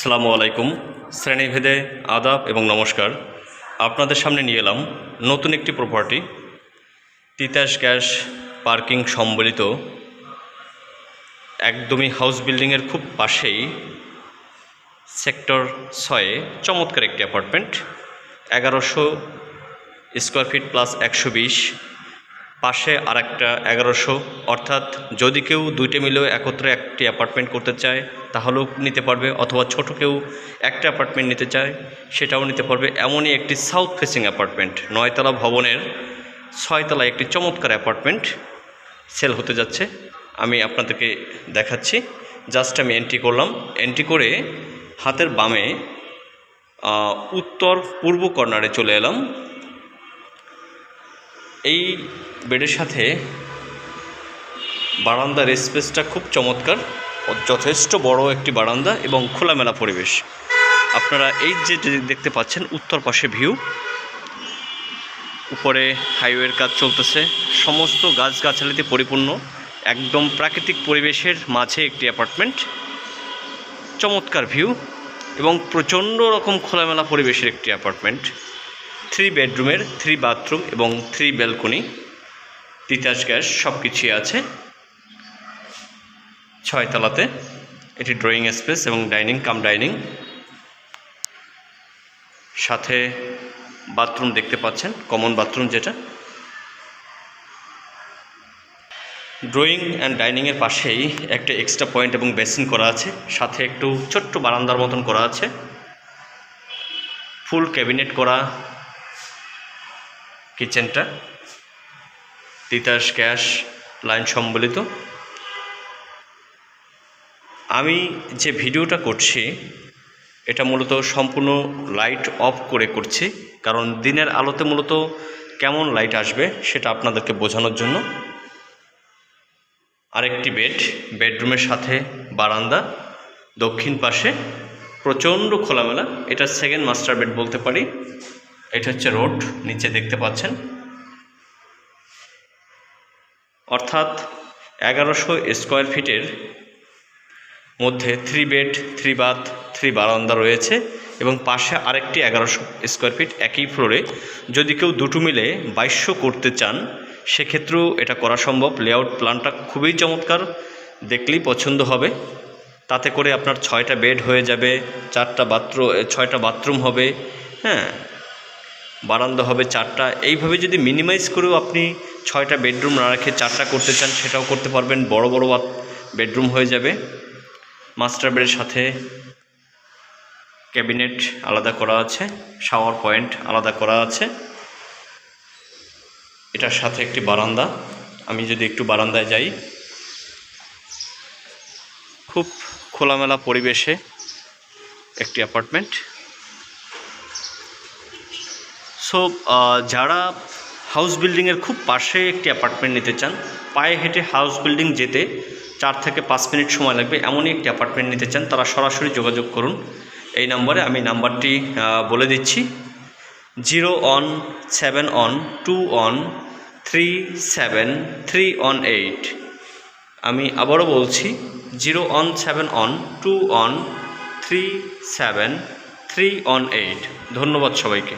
সালামু আলাইকুম। শ্রেণীভেদে আদাব এবং নমস্কার। আপনাদের সামনে নিয়ে এলাম নতুন একটি প্রপার্টি তিতাস গ্যাস পার্কিং সম্বলিত একদমই হাউস বিল্ডিংয়ের খুব পাশেই সেক্টর ছয়ে চমৎকার একটি অ্যাপার্টমেন্ট এগারোশো স্কোয়ার ফিট প্লাস একশো বিশ পাশে আর একটা এগারোশো। অর্থাৎ যদি কেউ দুইটা মিলেও একত্রে একটি অ্যাপার্টমেন্ট করতে চায়, তাহলেও নিতে পারবে। অথবা ছোট কেউ একটা অ্যাপার্টমেন্ট নিতে চায়, সেটাও নিতে পারবে। এমনই একটি সাউথ ফেসিং অ্যাপার্টমেন্ট নয়তলা ভবনের ছয়তলায় একটি চমৎকার অ্যাপার্টমেন্ট সেল হতে যাচ্ছে। আমি আপনাদেরকে দেখাচ্ছি। জাস্ট আমি এন্ট্রি করলাম। এন্ট্রি করে হাতের বামে উত্তর পূর্ব কর্নারে চলে এলাম। এই বেডের সাথে বারান্দার স্পেসটা খুব চমৎকার যথেষ্ট বড় একটি বারান্দা এবং খোলামেলা পরিবেশ। আপনারা এই যে যে দেখতে পাচ্ছেন উত্তর পাশে ভিউ, উপরে হাইওয়ের কাজ চলতেছে, সমস্ত গাছগাছালিতে পরিপূর্ণ, একদম প্রাকৃতিক পরিবেশের মাঝে একটি অ্যাপার্টমেন্ট, চমৎকার ভিউ এবং প্রচণ্ড রকম খোলামেলা পরিবেশের একটি অ্যাপার্টমেন্ট। থ্রি বেডরুমের, থ্রি বাথরুম এবং থ্রি ব্যালকনি, তিতাস গ্যাস সব কিছুই আছে ছয়তলাতে এটি ড্রয়িং স্পেস এবং ডাইনিং, কাম ডাইনিং। সাথে বাথরুম দেখতে পাচ্ছেন, কমন বাথরুম যেটা। ড্রয়িং অ্যান্ড ডাইনিংয়ের পাশেই একটা এক্সট্রা পয়েন্ট এবং বেসিন করা আছে। সাথে একটু ছোট্ট বারান্দার মতন করা আছে। ফুল ক্যাবিনেট করা কিচেনটা, তিতাস গ্যাস লাইন সম্বলিত। আমি যে ভিডিওটা করছি, এটা মূলত সম্পূর্ণ লাইট অফ করে করছি, কারণ দিনের আলোতে মূলত কেমন লাইট আসবে সেটা আপনাদেরকে বোঝানোর জন্য। আরেকটি বেড, বেডরুমের সাথে বারান্দা, দক্ষিণ পাশে প্রচণ্ড খোলামেলা, এটা সেকেন্ড মাস্টার বেড বলতে পারি। এটা হচ্ছে রোড, নিচে দেখতে পাচ্ছেন। অর্থাৎ এগারোশো স্কোয়ার ফিটের মধ্যে three bed three bath three বারান্দা রয়েছে এবং পাশে আরেকটি এগারোশো স্কোয়ার ফিট একই ফ্লোরে যদি কেউ দুটো মিলে বাইশশো করতে চান, সেক্ষেত্রেও এটা করা সম্ভব। লেআউট প্ল্যানটা খুবই চমৎকার, দেখলেই পছন্দ হবে। তাতে করে আপনার ছয়টা বেড হয়ে যাবে, চারটা বাথরুম ছয়টা বাথরুম হবে। হ্যাঁ বারান্দা হবে চারটা। এইভাবে যদি মিনিমাইজ করেও আপনি ছয়টা বেডরুম না রেখে চারটা করতে চান, সেটাও করতে পারবেন। বড় বড় বেডরুম হয়ে যাবে। মাস্টার বেডের সাথে ক্যাবিনেট আলাদা করা আছে শাওয়ার পয়েন্ট আলাদা করা আছে। এটার সাথে একটি বারান্দা। আমি যদি একটু বারান্দায় যাই, খুব খোলামেলা পরিবেশে একটি অ্যাপার্টমেন্ট সো যারা হাউস বিল্ডিংয়ের খুব পাশে একটি অ্যাপার্টমেন্ট নিতে চান, পায়ে হেঁটে হাউস বিল্ডিং যেতে চার থেকে পাঁচ মিনিট সময় লাগবে এমনই একটি অ্যাপার্টমেন্ট নিতে চান, তারা সরাসরি যোগাযোগ করুন। এই নম্বরে আমি নাম্বারটি বলে দিচ্ছি। Zero one seven one two one three seven three one eight. আমি আবারও বলছি, zero one seven one two one three seven three one eight. ধন্যবাদ সবাইকে।